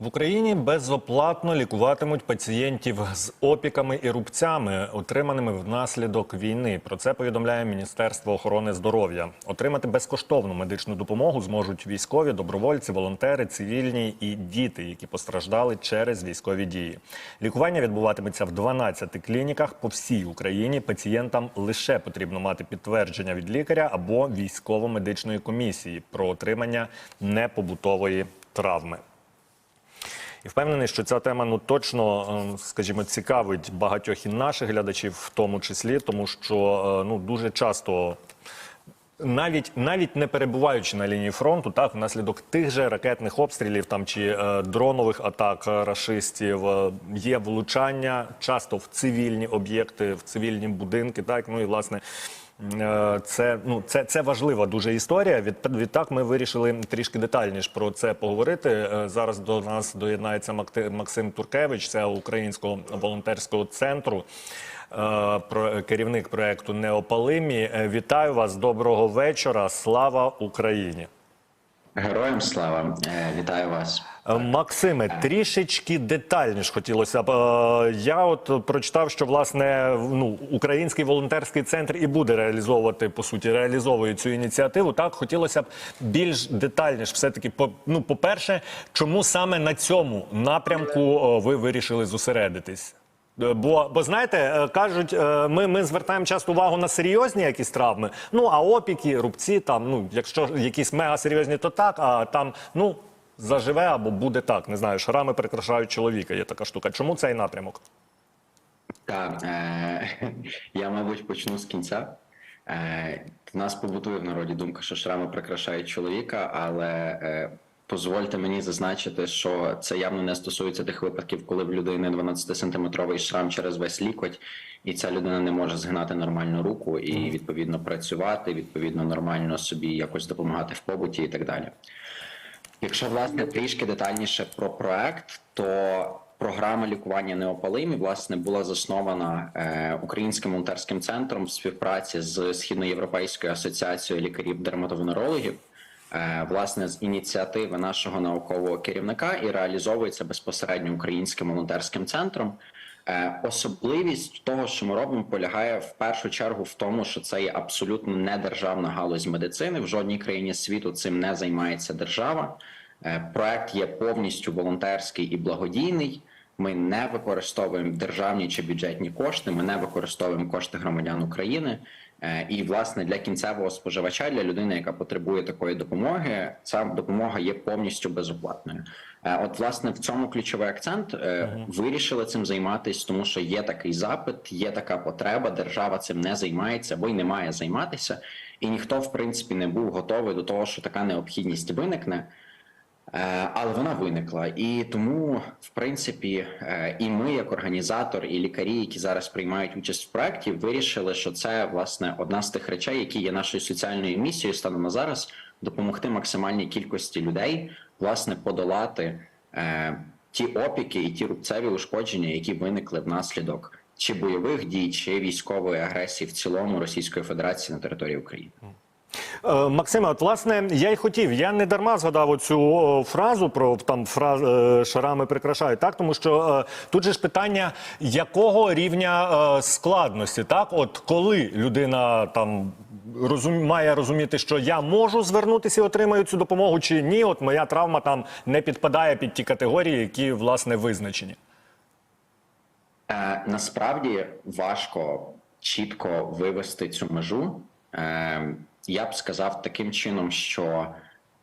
В Україні безоплатно лікуватимуть пацієнтів з опіками і рубцями, отриманими внаслідок війни. Про це повідомляє Міністерство охорони здоров'я. Отримати безкоштовну медичну допомогу зможуть військові, добровольці, волонтери, цивільні і діти, які постраждали через військові дії. Лікування відбуватиметься в 12 клініках по всій Україні. Пацієнтам лише потрібно мати підтвердження від лікаря або військово-медичної комісії про отримання непобутової травми. І впевнений, що ця тема ну точно, е, скажімо, цікавить багатьох і наших глядачів, в тому числі, тому що е, ну дуже часто. Навіть навіть не перебуваючи на лінії фронту, так внаслідок тих же ракетних обстрілів там чи е, дронових атак рашистів е, є влучання часто в цивільні об'єкти, в цивільні будинки. Так ну і власне. Е, Це ну це, це важлива дуже історія. Від, відтак ми вирішили трішки детальніше про це поговорити. Е, Зараз до нас доєднається Максим Туркевич, це українського волонтерського центру. е, керівник проекту Неопалимі. Вітаю вас. Доброго вечора. Слава Україні. Героям слава, Е, вітаю вас. Е, Максиме, трішечки детальніше хотілося б. Е, Я от прочитав, що власне ну український волонтерський центр і буде реалізовувати по суті, реалізовує цю ініціативу. Так хотілося б більш детальніше, все таки, по ну, по перше, чому саме на цьому напрямку ви вирішили зосередитись? Е, Бо, бо знаєте, е, кажуть, е, ми, ми звертаємо часто увагу на серйозні якісь травми. Ну а опіки, рубці, там, ну якщо якісь мега серйозні, то так, а там ну заживе або буде так. Не знаю, шарами прикрашають чоловіка. Є така штука. Чому цей напрямок? Так, е, я, мабуть, почну з кінця. Е, нас побутує в народі думка, що шрами прикрашають чоловіка, але е, дозвольте мені зазначити, що це явно не стосується тих випадків, коли в людини 12-сантиметровий шрам через весь лікоть, і ця людина не може згинати нормальну руку і відповідно працювати, відповідно нормально собі якось допомагати в побуті і так далі. Якщо власне трішки детальніше про проект, то програма лікування неопалимі власне була заснована е, українським волонтерським центром в співпраці з східноєвропейською асоціацією лікарів-дерматовенерологів. Е, власне, з ініціативи нашого наукового керівника і реалізовується безпосередньо українським волонтерським центром. Е, Особливість того, що ми робимо, полягає в першу чергу в тому, що це є абсолютно не державна галузь медицини. В жодній країні світу цим не займається держава. Е, Проект є повністю волонтерський і благодійний. Ми не використовуємо державні чи бюджетні кошти. Ми не використовуємо кошти громадян України. Е, І власне для кінцевого споживача, для людини, яка потребує такої допомоги, ця допомога є повністю безоплатною. Е, От, власне, в цьому ключовий акцент Е, вирішили цим займатися, тому що є такий запит, є така потреба. Держава цим не займається або й не має займатися, і ніхто, в принципі, не був готовий до того, що така необхідність виникне. Е, Але вона виникла, і тому, в принципі, е, і ми, як організатор, і лікарі, які зараз приймають участь в проєкті, вирішили, що це власне одна з тих речей, які є нашою соціальною місією станом на зараз, допомогти максимальній кількості людей власне подолати е, ті опіки і ті рубцеві ушкодження, які виникли внаслідок чи бойових дій, чи військової агресії в цілому Російської Федерації на території України. Е, Максиме, от власне, я й хотів. Я не дарма згадав оцю фразу про там фраз е, шарами прикрашають, так тому що е, тут же ж питання якого рівня складності, так от коли людина там розум, має розуміти, що я можу звернутися і отримаю цю допомогу, чи ні, от моя травма там не підпадає під ті категорії, які власне визначені. Насправді важко чітко вивести цю межу. Е, я б сказав таким чином, що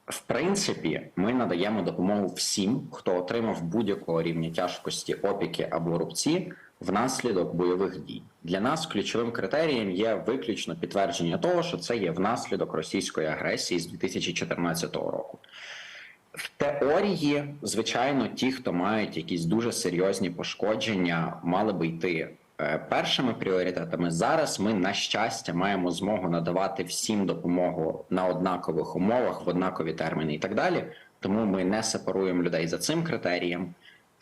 в принципі ми надаємо допомогу всім, хто отримав будь-якого рівня тяжкості опіки або рубці внаслідок бойових дій. Для нас ключовим критерієм є виключно підтвердження того, що це є внаслідок російської агресії з 2014 року. В теорії, звичайно, ті, хто мають якісь дуже серйозні пошкодження, мали би йти першими пріоритетами. Зараз ми, на щастя, маємо змогу надавати всім допомогу на однакових умовах, в однакові терміни і так далі. Тому ми не сепаруємо людей за цим критерієм.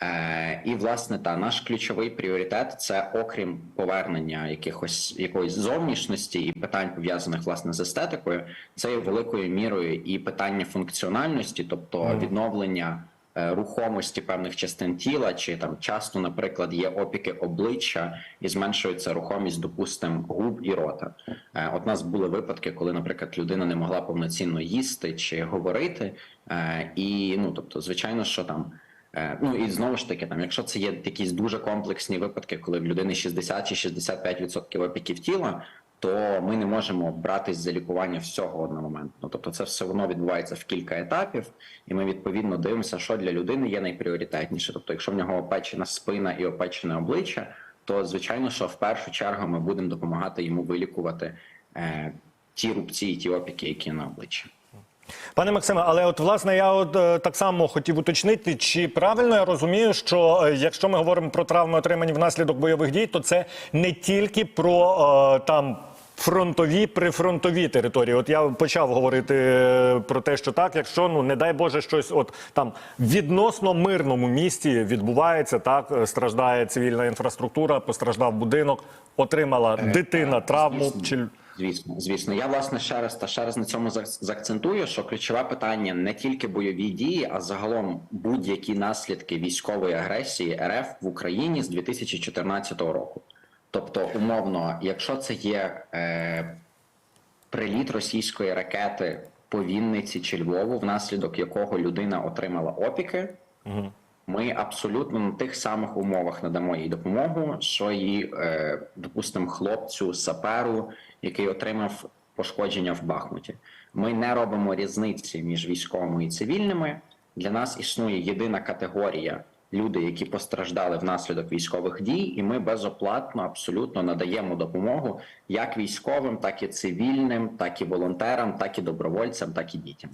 Е, і власне та наш ключовий пріоритет це окрім повернення якихось якоїсь зовнішності і питань пов'язаних власне з естетикою, це є великою мірою і питання функціональності, тобто відновлення е, рухомості певних частин тіла, чи там часто, наприклад, є опіки обличчя і зменшується рухомість, допустимо, губ і рота. Е, От у нас були випадки, коли, наприклад, людина не могла повноцінно їсти чи говорити, е, і ну тобто, звичайно, що там. Е, Ну і знову ж таки, там, якщо це є якісь дуже комплексні випадки, коли в людини 60 чи 65% опіків тіла, то ми не можемо братись за лікування всього одномоментно. Тобто, це все одно відбувається в кілька етапів, і ми відповідно дивимося, що для людини є найпріоритетніше. Тобто, якщо в нього опечена спина і опечене обличчя, то звичайно, що в першу чергу ми будемо допомагати йому вилікувати е, ті рубці і ті опіки, які на обличчі. Пане Максиме, але от власне я от е, так само хотів уточнити, чи правильно я розумію, що е, якщо ми говоримо про травми, отримані внаслідок бойових дій, то це не тільки про е, там. Фронтові прифронтові території. От я почав говорити е, про те, що так, якщо ну не дай Боже, щось от там відносно мирному місті відбувається, так е, страждає цивільна інфраструктура, постраждав будинок, отримала дитина травму чи Звісно, звісно, я власне ще раз та ще раз на цьому заакцентую, що ключове питання не тільки бойові дії, а загалом будь-які наслідки військової агресії РФ в Україні з 2014 року. Тобто, умовно, якщо це є е, приліт російської ракети по Вінниці чи Львову, внаслідок якого людина отримала опіки, ми абсолютно на тих самих умовах надамо їй допомогу, що і, е, допустимо, хлопцю саперу, який отримав пошкодження в Бахмуті. Ми не робимо різниці між військовими і цивільними. Для нас існує єдина категорія люди, які постраждали внаслідок військових дій, і ми безоплатно абсолютно надаємо допомогу як військовим, так і цивільним, так і волонтерам, так і добровольцям, так і дітям.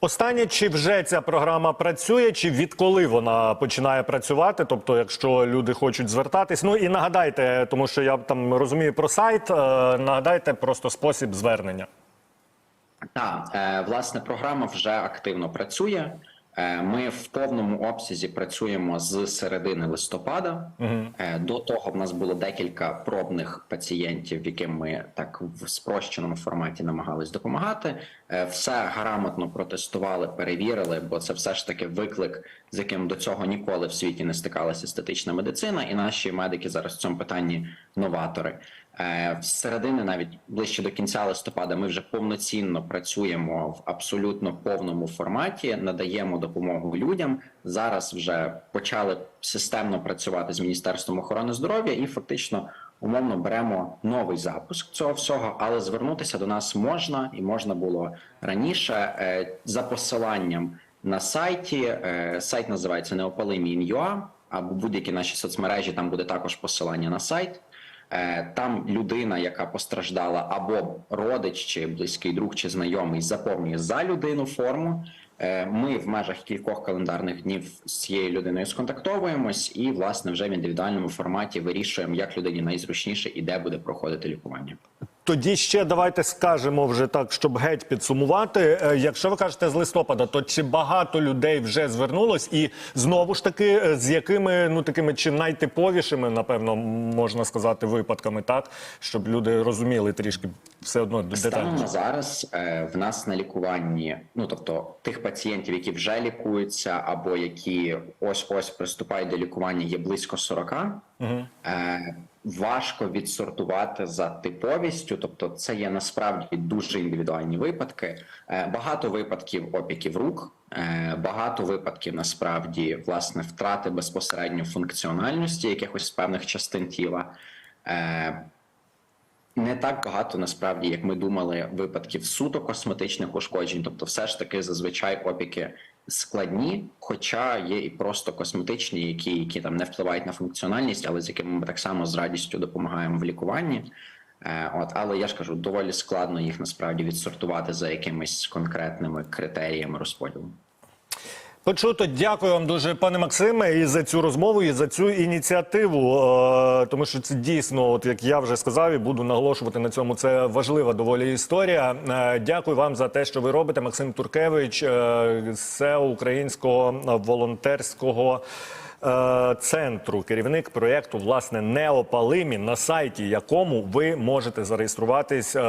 Останнє, чи вже ця програма працює, чи відколи вона починає працювати? Тобто, якщо люди хочуть звертатись, ну і нагадайте, тому що я там розумію про сайт, е, нагадайте просто спосіб звернення. Так, е, власне, програма вже активно працює. Е, Ми в повному обсязі працюємо з середини листопада. Е, До того в нас було декілька пробних пацієнтів, яким ми так в спрощеному форматі намагались допомагати. Е, Все грамотно протестували, перевірили, бо це все ж таки виклик, з яким до цього ніколи в світі не стикалася естетична медицина, і наші медики зараз в цьому питанні новатори. Е, З середини, навіть ближче до кінця листопада, ми вже повноцінно працюємо в абсолютно повному форматі, надаємо допомогу людям. Зараз вже почали системно працювати з Міністерством охорони здоров'я і фактично умовно беремо новий запуск цього всього, але звернутися до нас можна і можна було раніше е, за посиланням на сайті. Е, Сайт називається neopalimi.in.ua, або будь-які наші соцмережі. Там буде також посилання на сайт. Е, Там людина, яка постраждала, або родич, чи близький друг, чи знайомий, заповнює за людину форму. Е, Ми в межах кількох календарних днів з цією людиною сконтактовуємось і, власне, вже в індивідуальному форматі вирішуємо, як людині найзручніше і де буде проходити лікування. Тоді ще давайте скажемо вже так, щоб геть підсумувати. Е, Якщо ви кажете з листопада, то чи багато людей вже звернулось, і знову ж таки, е, з якими ну такими чи найтиповішими, напевно, можна сказати, випадками, так щоб люди розуміли трішки все одно Станом на зараз е, в нас на лікуванні, ну тобто тих пацієнтів, які вже лікуються, або які ось ось приступають до лікування, є близько 40. Е, важко відсортувати за типовістю, тобто це є насправді дуже індивідуальні випадки. Е, багато випадків опіків рук, е, багато випадків насправді власне втрати безпосередньо функціональності якихось певних частин тіла. Не так багато насправді, як ми думали, випадків суто косметичних ушкоджень. Тобто, все ж таки зазвичай опіки складні, хоча є і просто косметичні, які, які там не впливають на функціональність, але з якими ми так само з радістю допомагаємо в лікуванні. Е, От, але я ж кажу, доволі складно їх насправді відсортувати за якимись конкретними критеріями розподілу. Почуто, дякую вам дуже, пане Максиме, і за цю розмову, і за цю ініціативу. Е, Тому що це дійсно, от як я вже сказав, і буду наголошувати на цьому. Це важлива доволі історія. Е, Дякую вам за те, що ви робите. Максим Туркевич, е, СЕО Українського волонтерського центру, керівник проєкту власне Неопалимі, на сайті якому ви можете зареєструватись, е,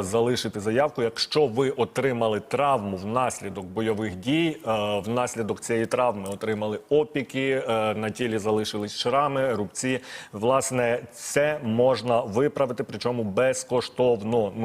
залишити заявку, якщо ви отримали травму внаслідок бойових дій. е, Внаслідок цієї травми отримали опіки, е, на тілі залишились шрами, рубці. Власне, це можна виправити, причому безкоштовно. Ну